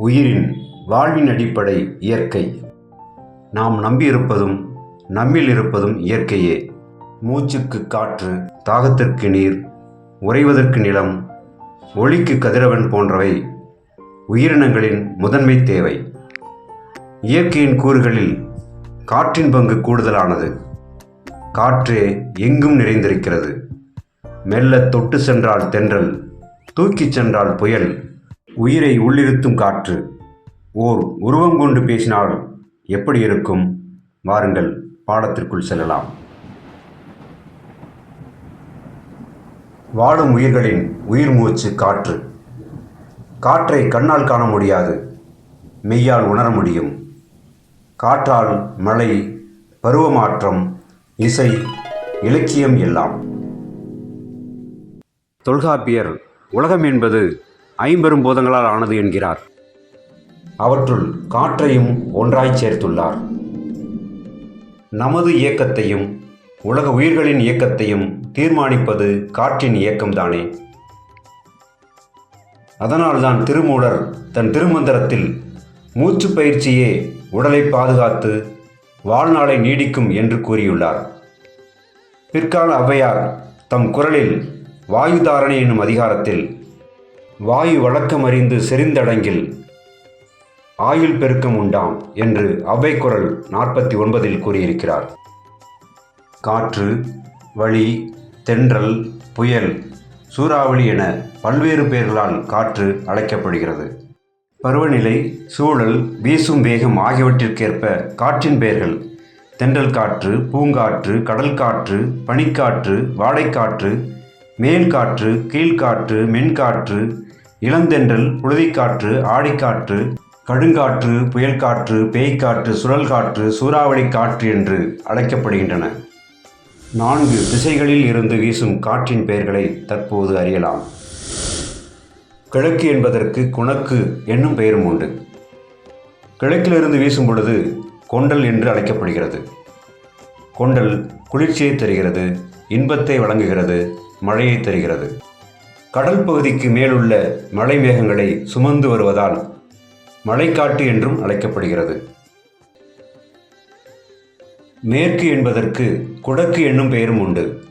உயிரின் வாழ்வின் அடிப்படை இயற்கை. நாம் நம்பியிருப்பதும் நம்மில் இருப்பதும் இயற்கையே. மூச்சுக்கு காற்று தாகத்திற்கு நீர் உறைவதற்கு நிலம் ஒளிக்கு கதிரவன் போன்றவை உயிரினங்களின் முதன்மை தேவை. இயற்கையின் கூறுகளில் காற்றின் பங்கு கூடுதலானது. காற்றே எங்கும் நிறைந்திருக்கிறது. மெல்ல தொட்டு சென்றால் தென்றல் தூக்கிச் சென்றால் புயல் உயிரை உள்ளிருத்தும் காற்று. ஓர் உருவம் கொண்டு பேசினால் எப்படி இருக்கும்? வாருங்கள் பாடத்திற்குள் செல்லலாம். வாழும் உயிர்களின் உயிர் மூச்சு காற்று. காற்றை கண்ணால் காண முடியாது. மெய்யால் உணர முடியும். காற்றால் மழை பருவமாற்றம் இசை இலக்கியம் எல்லாம். தொல்காப்பியர் உலகம் என்பது ஐம்பெரும் பூதங்களால் ஆனது என்கிறார். அவற்றுள் காற்றையும் ஒன்றாய்ச் சேர்த்துள்ளார். நமது இயக்கத்தையும் உலக உயிர்களின் இயக்கத்தையும் தீர்மானிப்பது காற்றின் இயக்கம்தானே. அதனால்தான் திருமூலர் தன் திருமந்திரத்தில் மூச்சு பயிற்சியே உடலை பாதுகாத்து வாழ்நாளை நீடிக்கும் என்று கூறியுள்ளார். பிற்கால ஔவையார் தம் குரலில் வாயுதாரணை என்னும் அதிகாரத்தில் வாயு வழக்கம் அறிந்து செறிந்தடங்கில் ஆயுள் பெருக்கம் உண்டாம் என்று அவை குரல் நாற்பத்தி ஒன்பதில் கூறியிருக்கிறார். காற்று வழி தென்றல் புயல் சூறாவளி என பல்வேறு பெயர்களால் காற்று அழைக்கப்படுகிறது. பருவநிலை சூழல் வீசும் வேகம் ஆகியவற்றிற்கேற்ப காற்றின் பெயர்கள் தென்றல் காற்று பூங்காற்று கடல் காற்று பனிக்காற்று வாடைக்காற்று மேல் காற்று கீழ்காற்று மென்காற்று இளந்தென்றல் புழுதிக்காற்று ஆடிக்காற்று கடுங்காற்று புயல் காற்று பேய்க்காற்று சுழல் காற்று சூறாவளி காற்று என்று அழைக்கப்படுகின்றன. நான்கு திசைகளில் இருந்து வீசும் காற்றின் பெயர்களை தற்போது அறியலாம். கிழக்கு என்பதற்கு குணக்கு என்னும் பெயரும் உண்டு. கிழக்கிலிருந்து வீசும் பொழுது கொண்டல் என்று அழைக்கப்படுகிறது. கொண்டல் குளிர்ச்சியை தருகிறது இன்பத்தை வழங்குகிறது மழையை தருகிறது. கடல் பகுதிக்கு மேலுள்ள மலை மேகங்களை சுமந்து வருவதால் மழைக்காட்டு என்றும் அழைக்கப்படுகிறது. மேற்கு என்பதற்கு குடக்கு என்னும் பெயரும் உண்டு.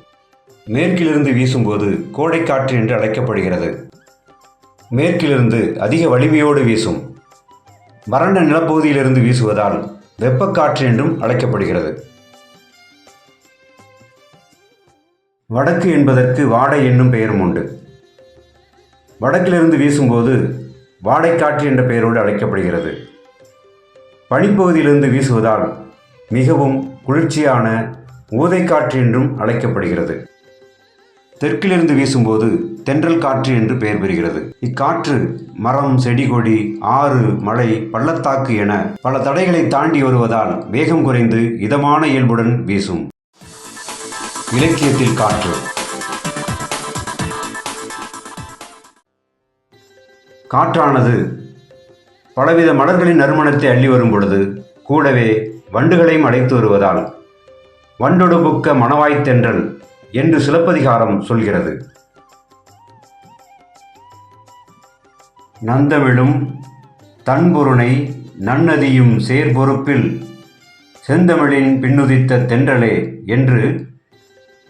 மேற்கிலிருந்து வீசும்போது கோடைக்காற்று என்று அழைக்கப்படுகிறது. மேற்கிலிருந்து அதிக வலிமையோடு வீசும். வறண்ட நிலப்பகுதியிலிருந்து வீசுவதால் வெப்பக்காற்று என்றும் அழைக்கப்படுகிறது. வடக்கு என்பதற்கு வாடை என்னும் பெயரும் உண்டு. வடக்கிலிருந்து வீசும்போது வாடைக்காற்று என்ற பெயரோடு அழைக்கப்படுகிறது. பனிப்பகுதியிலிருந்து வீசுவதால் மிகவும் குளிர்ச்சியான ஊதைக்காற்று என்றும் அழைக்கப்படுகிறது. தெற்கிலிருந்து வீசும்போது தென்றல் காற்று என்று பெயர் பெறுகிறது. இக்காற்று மரம் செடி கொடி ஆறு மலை பள்ளத்தாக்கு என பல தடைகளை தாண்டி வருவதால் வேகம் குறைந்து இதமான இயல்புடன் வீசும். இலக்கியத்தில் காற்று. காற்றானது. பலவித மலர்களின் நறுமணத்தை அள்ளி வரும் பொழுது கூடவே வண்டுகளையும் அழைத்து வருவதால் வண்டொடுபுக்க மணவாய்த்தென்றல் என்று சிலப்பதிகாரம் சொல்கிறது. நந்தமிழும் தன்பொருணை நன்னதியும் சேர்பொறுப்பில் செந்தமிழின் பின்னுதித்த தென்றலே என்று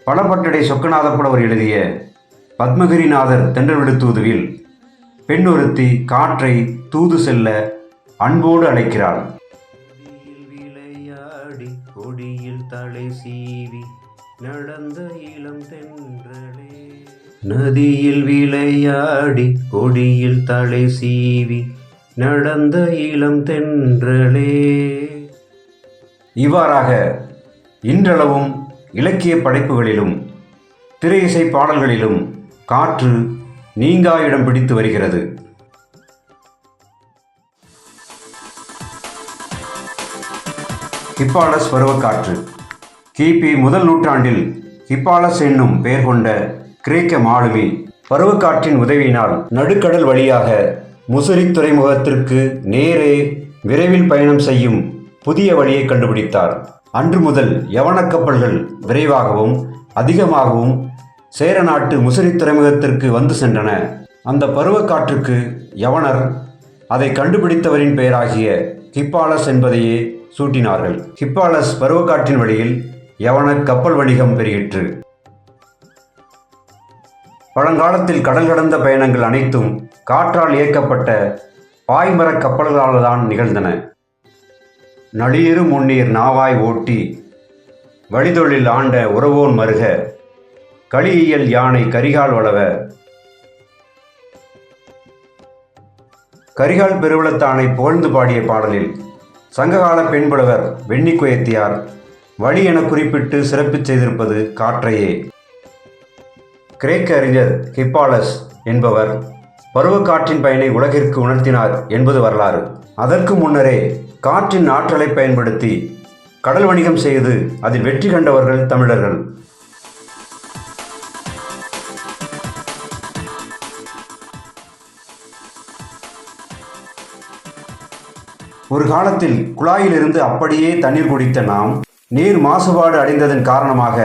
பலபட்டடை சொக்கநாத புலவர் எழுதிய பத்மகிரிநாதர் தென்றல் விடுத்தூதுவில் பெண்ணொருத்தி காற்றை தூது செல்ல அன்போடு அழைக்கிறாள். விளையாடி கொடியில் தலை சீவி நடந்த இளம் தென்றலே. நதியில் விளையாடி கொடியில் தலை சீவி நடந்த இளம் தென்றலே. இவ்வாறாக இன்றளவும் இலக்கிய படைப்புகளிலும் திரை இசை பாடல்களிலும் காற்று நீங்கா இடம் பிடித்து வருகிறது. ஹிப்பாலஸ் பருவக்காற்று. கிபி முதல் நூற்றாண்டில் ஹிப்பாலஸ் என்னும் பெயர் கொண்ட கிரேக்க மாலுமி பருவக்காற்றின் உதவியினால் நடுக்கடல் வழியாக முசிறி துறைமுகத்திற்கு நேரே விரைவில் பயணம் செய்யும் புதிய வழியை கண்டுபிடித்தார். அன்று முதல் யவனக்கப்பல்கள் விரைவாகவும் அதிகமாகவும் சேர நாட்டு முசிறி துறைமுகத்திற்கு வந்து சென்றன. அந்த பருவக்காற்றுக்கு யவனர் அதை கண்டுபிடித்தவரின் பெயராகிய ஹிப்பாலஸ் என்பதையே சூட்டினார்கள். ஹிப்பாலஸ் பருவக்காற்றின் வழியில் யவன கப்பல் வணிகம் பெருகிற்று. பழங்காலத்தில் கடல் கடந்த பயணங்கள் அனைத்தும் காற்றால் இயக்கப்பட்ட பாய்மரக் கப்பல்களால் தான் நிகழ்ந்தன. நளியிரு முன்னீர் நாவாய் ஓட்டி வழிதொழில் ஆண்ட உறவோன் மருக களியியல் யானை கரிகால் வளவ. கரிகால் பெருவளத்தானை புகழ்ந்து பாடிய பாடலில் சங்ககால பெண்புலவர் வெண்ணிக்குயத்தியார் வழி என குறிப்பிட்டு சிறப்பிச் செய்திருப்பது காற்றையே. கிரேக்க அறிஞர் ஹிப்பாலஸ் என்பவர் பருவக்காற்றின் பயனை உலகிற்கு உணர்த்தினார் என்பது வரலாறு. அதற்கு முன்னரே காற்றின் ஆற்றலை பயன்படுத்தி கடல் வணிகம் செய்து அதில் வெற்றி கண்டவர்கள் தமிழர்கள். ஒரு காலத்தில் குழாயிலிருந்து அப்படியே தண்ணீர் குடித்த நாம் நீர் மாசுபாடு அடைந்ததன் காரணமாக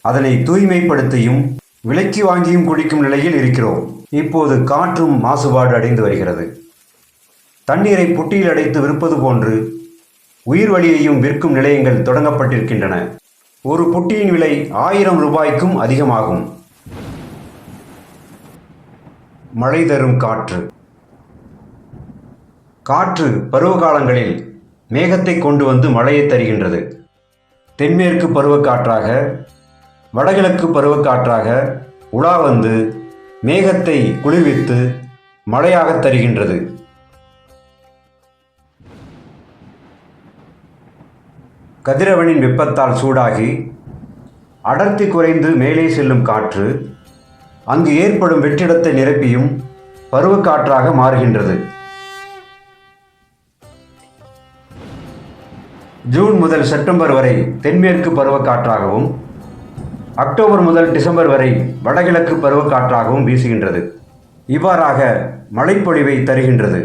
அதனை தூய்மைப்படுத்தியும் விலைக்கு வாங்கியும் குடிக்கும் நிலையில் இருக்கிறோம். இப்போது காற்றும் மாசுபாடு அடைந்து வருகிறது. தண்ணீரை புட்டியில் அடைத்து விற்பது போன்று உயிர் வழியையும் விற்கும் நிலையங்கள் தொடங்கப்பட்டிருக்கின்றன. ஒரு புட்டியின் விலை ஆயிரம் ரூபாய்க்கும் அதிகமாகும். மழை தரும் காற்று. காற்று பருவகாலங்களில் மேகத்தை கொண்டு வந்து மழையை தருகின்றது. தென்மேற்கு பருவக்காற்றாக வடகிழக்கு பருவக்காற்றாக உலா வந்து மேகத்தை குளிர்வித்து மழையாக தருகின்றது. கதிரவனின் வெப்பத்தால் சூடாகி அடர்த்தி குறைந்து மேலே செல்லும் காற்று அங்கு ஏற்படும் வெற்றிடத்தை நிரப்பியும் பருவக்காற்றாக மாறுகின்றது. ஜூன் முதல் செப்டம்பர் வரை தென்மேற்கு பருவக்காற்றாகவும் அக்டோபர் முதல் டிசம்பர் வரை வடகிழக்கு பருவக்காற்றாகவும் வீசுகின்றது. இவ்வாறாக மழைப்பொழிவை தருகின்றது.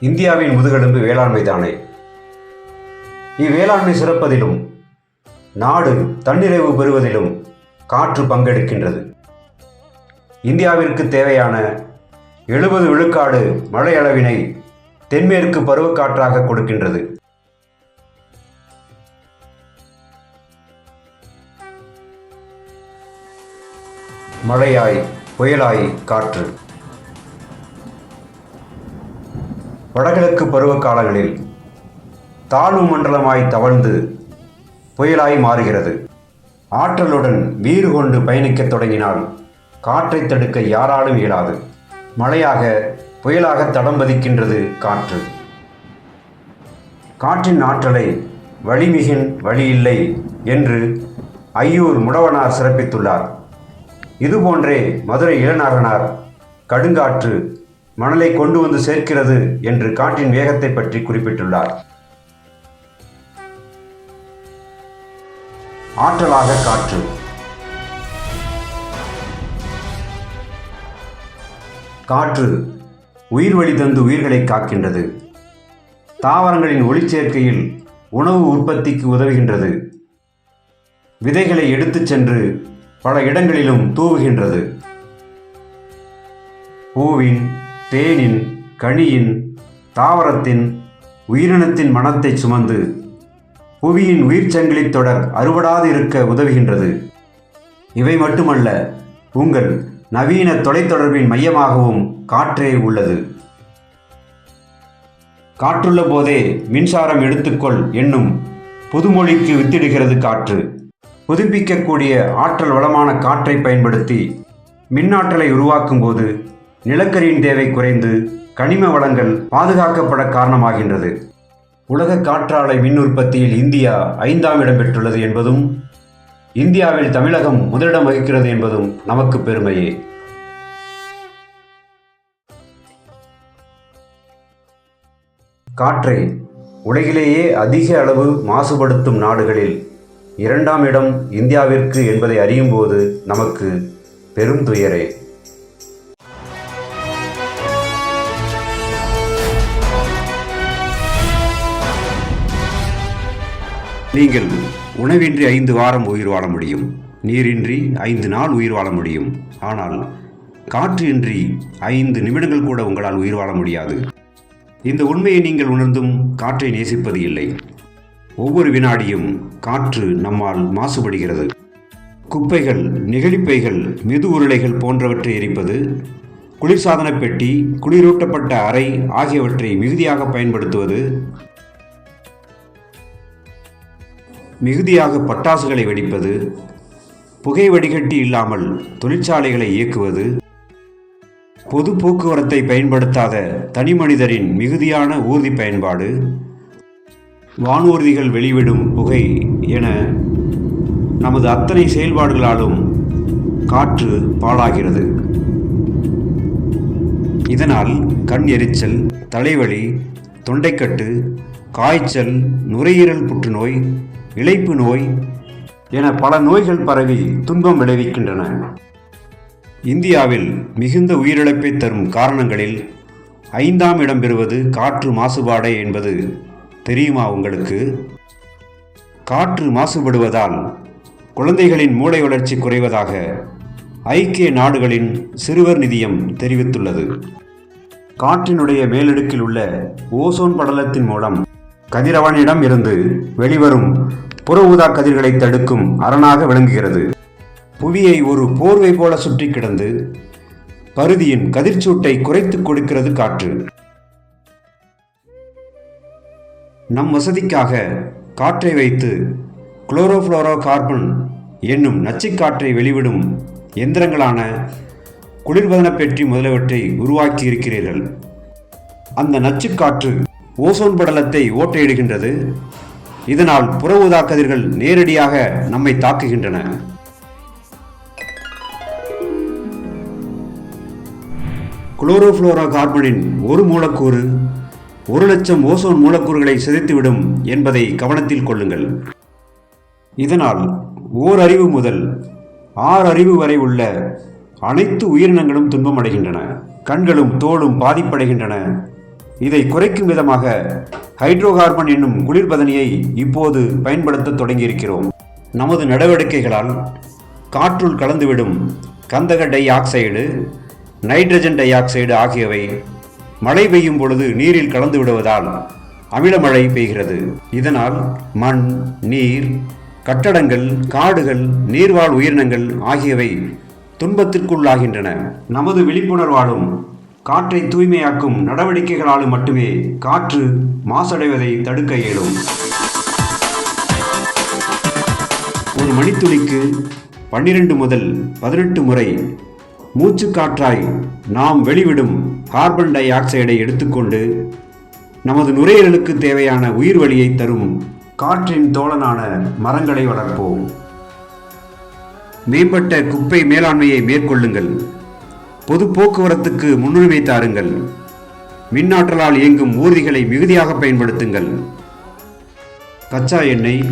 இந்தியாவின் முதுகெலும்பு வேளாண்மை தானே. இவ்வேளாண்மை சிறப்பதிலும் நாடு தன்னிறைவு பெறுவதிலும் காற்று பங்கெடுக்கின்றது. இந்தியாவிற்கு தேவையான எழுபது விழுக்காடு மழை அளவினை தென்மேற்கு பருவக்காற்றாக கொடுக்கின்றது. மழையாய் புயலாய் காற்று. வடகிழக்கு பருவக்காலங்களில் தாழ்வு மண்டலமாய் தவழ்ந்து புயலாய் மாறுகிறது. ஆற்றலுடன் வீறு கொண்டு பயணிக்கத் தொடங்கினால் காற்றை தடுக்க யாராலும் இயலாது. மழையாக புயலாக தடம் பதிக்கின்றது காற்று. காற்றின் ஆற்றலை வழிமிகின் வழியில்லை என்று ஐயூர் முடவனார் சிறப்பித்துள்ளார். இதுபோன்றே மதுரை இளநாகனார் கடுங்காற்று மணலை கொண்டு வந்து சேர்க்கிறது என்று காற்றின் வேகத்தை பற்றி குறிப்பிட்டுள்ளார். ஆற்றலாக காற்று. காற்று உயிர் வழி தந்து உயிர்களை காக்கின்றது. தாவரங்களின் ஒளிச்சேர்க்கையில் உணவு உற்பத்திக்கு உதவுகின்றது. விதைகளை எடுத்துச் சென்று பல இடங்களிலும் தூவுகின்றது. பூவின் தேனின் கனியின் தாவரத்தின் உயிரினத்தின் மனத்தை சுமந்து புவியின் உயிர்ச்சங்கிலித் தொடர் அறுபடாது இருக்க உதவுகின்றது. இவை மட்டுமல்ல உங்கள் நவீன தொலைத்தொடர்பின் மையமாகவும் காற்றே உள்ளது. காற்றுள்ள போதே மின்சாரம் எடுத்துக்கொள் என்னும் புதுமொழிக்கு வித்திடுகிறது காற்று. புதுப்பிக்கக்கூடிய ஆற்றல் வளமான காற்றை பயன்படுத்தி மின்னாற்றலை உருவாக்கும் போது நிலக்கரியின் தேவை குறைந்து கனிம வளங்கள் பாதுகாக்கப்பட காரணமாகின்றது. உலக காற்றாலை மின் உற்பத்தியில் இந்தியா ஐந்தாம் இடம் பெற்றுள்ளது என்பதும் இந்தியாவில் தமிழகம் முதலிடம் வகிக்கிறது என்பதும் நமக்கு பெருமையே. காற்றை உலகிலேயே அதிக அளவு மாசுபடுத்தும் நாடுகளில் இரண்டாம் இடம் இந்தியாவிற்கு என்பதை அறியும்போது நமக்கு பெரும் துயரே. நீங்கள் உணவின்றி ஐந்து வாரம் உயிர் வாழ முடியும் நீரின்றி ஐந்து நாள் உயிர் வாழ முடியும். ஆனால் காற்று இன்றி ஐந்து நிமிடங்கள் கூட உங்களால் உயிர் வாழ முடியாது. இந்த உண்மையை நீங்கள் உணர்ந்தும் காற்றை நேசிப்பது இல்லை. ஒவ்வொரு வினாடியும் காற்று நம்மால் மாசுபடுகிறது. குப்பைகள் நெகிழிப்பைகள் மெது உருளைகள் போன்றவற்றை எரிப்பது குளிர்சாதன பெட்டி குளிரூட்டப்பட்ட அறை ஆகியவற்றை மிகுதியாக பயன்படுத்துவது மிகுதியாக பட்டாசுகளை வெடிப்பது புகை வடிகட்டி இல்லாமல் தொழிற்சாலைகளை இயக்குவது பொது போக்குவரத்தை பயன்படுத்தாத தனிமனிதரின் மிகுதியான ஊர்தி பயன்பாடு வானூர்திகள் வெளிவிடும் புகை என நமது அத்தனை செயல்பாடுகளாலும் காற்று பாழாகிறது. இதனால் கண் எரிச்சல் தலைவலி தொண்டைக்கட்டு காய்ச்சல் நுரையீரல் புற்றுநோய் இழைப்பு நோய் என பல நோய்கள் பரவி துன்பம் விளைவிக்கின்றன. இந்தியாவில் மிகுந்த உயிரிழப்பை தரும் காரணங்களில் ஐந்தாம் இடம் பெறுவது காற்று மாசுபாடே என்பது தெரியுமா உங்களுக்கு? காற்று மாசுபடுவதால் குழந்தைகளின் மூளை வளர்ச்சி குறைவதாக ஐக்கிய நாடுகளின் சிறுவர் நிதியம் தெரிவித்துள்ளது. காற்றினுடைய மேலடுக்கில் உள்ள ஓசோன் படலத்தின் மூலம் கதிரவனிடம் இருந்து வெளிவரும் புற ஊதா கதிர்களை தடுக்கும் அரணாக விளங்குகிறது. புவியை ஒரு போர்வை போல சுற்றி கிடந்து பருதியின் கதிர்ச்சூட்டை குறைத்துக் கொடுக்கிறது காற்று. நம் வசதிக்காக காற்றை வைத்து குளோரோஃப்ளோரோ கார்பன் என்னும் நச்சுக்காற்றை வெளிவிடும் எந்திரங்களான குளிர்பதன பெற்றி முதலியவற்றை உருவாக்கி இருக்கிறீர்கள் அந்த நச்சுக்காற்று ஓசோன் படலத்தை ஓட்டையிடுகின்றது. இதனால் புற ஊதா கதிர்கள் நேரடியாக நம்மை தாக்குகின்றன. குளோரோஃப்ளோரோ கார்பனின் ஒரு மூலக்கூறு ஒரு லட்சம் ஓசோன் மூலக்கூறுகளை சிதைத்துவிடும் என்பதை கவனத்தில் கொள்ளுங்கள். இதனால் ஓர் அறிவு முதல் ஆறு அறிவு வரை உள்ள அனைத்து உயிரினங்களும் துன்பமடைகின்றன. கண்களும் தோளும் பாதிப்படைகின்றன. இதை குறைக்கும் விதமாக ஹைட்ரோகார்பன் என்னும் குளிர்பதனியை இப்போது பயன்படுத்த தொடங்கியிருக்கிறோம். நமது நடவடிக்கைகளால் காற்றுள் கலந்துவிடும் கந்தக dioxide nitrogen dioxide ஆகியவை மழை பெய்யும் பொழுது நீரில் கலந்து விடுவதால் அமிலமழை பெய்கிறது. இதனால் மண் நீர் கட்டடங்கள் காடுகள் நீர்வாழ் உயிரினங்கள் ஆகியவை துன்பத்திற்குள்ளாகின்றன. நமது விழிப்புணர்வாலும் காற்றை தூய்மையாக்கும் நடவடிக்கைகளாலும் மட்டுமே காற்று மாசடைவதை தடுக்க இயலும். ஒரு மணித்துளிக்கு பன்னிரண்டு முதல் பதினெட்டு முறை மூச்சு காற்றாய் நாம் வெளிவிடும் கார்பன் டை ஆக்சைடை எடுத்துக்கொண்டு நமது நுரையீரலுக்கு தேவையான உயிர் வழியை தரும் காற்றின் தோழனான மரங்களை வளர்ப்போம். மேம்பட்ட குப்பை மேலாண்மையை மேற்கொள்ளுங்கள். பொது போக்குவரத்துக்கு முன்னுரிமை தாருங்கள். மின்னாற்றலால் இயங்கும் ஊர்திகளை மிகுதியாக பயன்படுத்துங்கள். கச்சா எண்ணெய்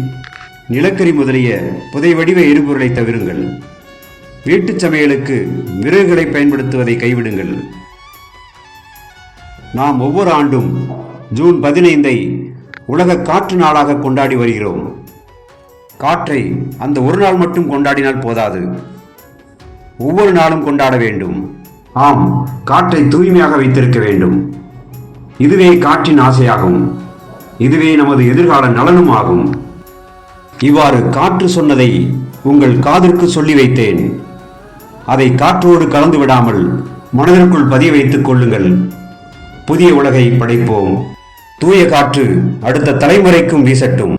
நிலக்கரி முதலிய புதை வடிவ எரிபொருளை தவிருங்கள். வீட்டுச் சமையலுக்கு விறகுகளை பயன்படுத்துவதை கைவிடுங்கள். நாம் ஒவ்வொரு ஆண்டும் ஜூன் பதினைந்தை உலக காற்று நாளாக கொண்டாடி வருகிறோம். காற்றை அந்த ஒரு நாள் மட்டும் கொண்டாடினால் போதாது. ஒவ்வொரு நாளும் கொண்டாட வேண்டும். ஆம் காற்றை தூய்மையாக வைத்திருக்க வேண்டும். இதுவே காற்றின் ஆசையாகும். இதுவே நமது எதிர்கால நலனும் ஆகும். இவ்வாறு காற்று சொன்னதை உங்கள் காதிற்கு சொல்லி வைத்தேன். அதை காற்றோடு கலந்து விடாமல் மனதிற்குள் பதிய வைத்துக் கொள்ளுங்கள். புதிய உலகை படைப்போம். தூய காற்று அடுத்த தலைமுறைக்கும் வீசட்டும்.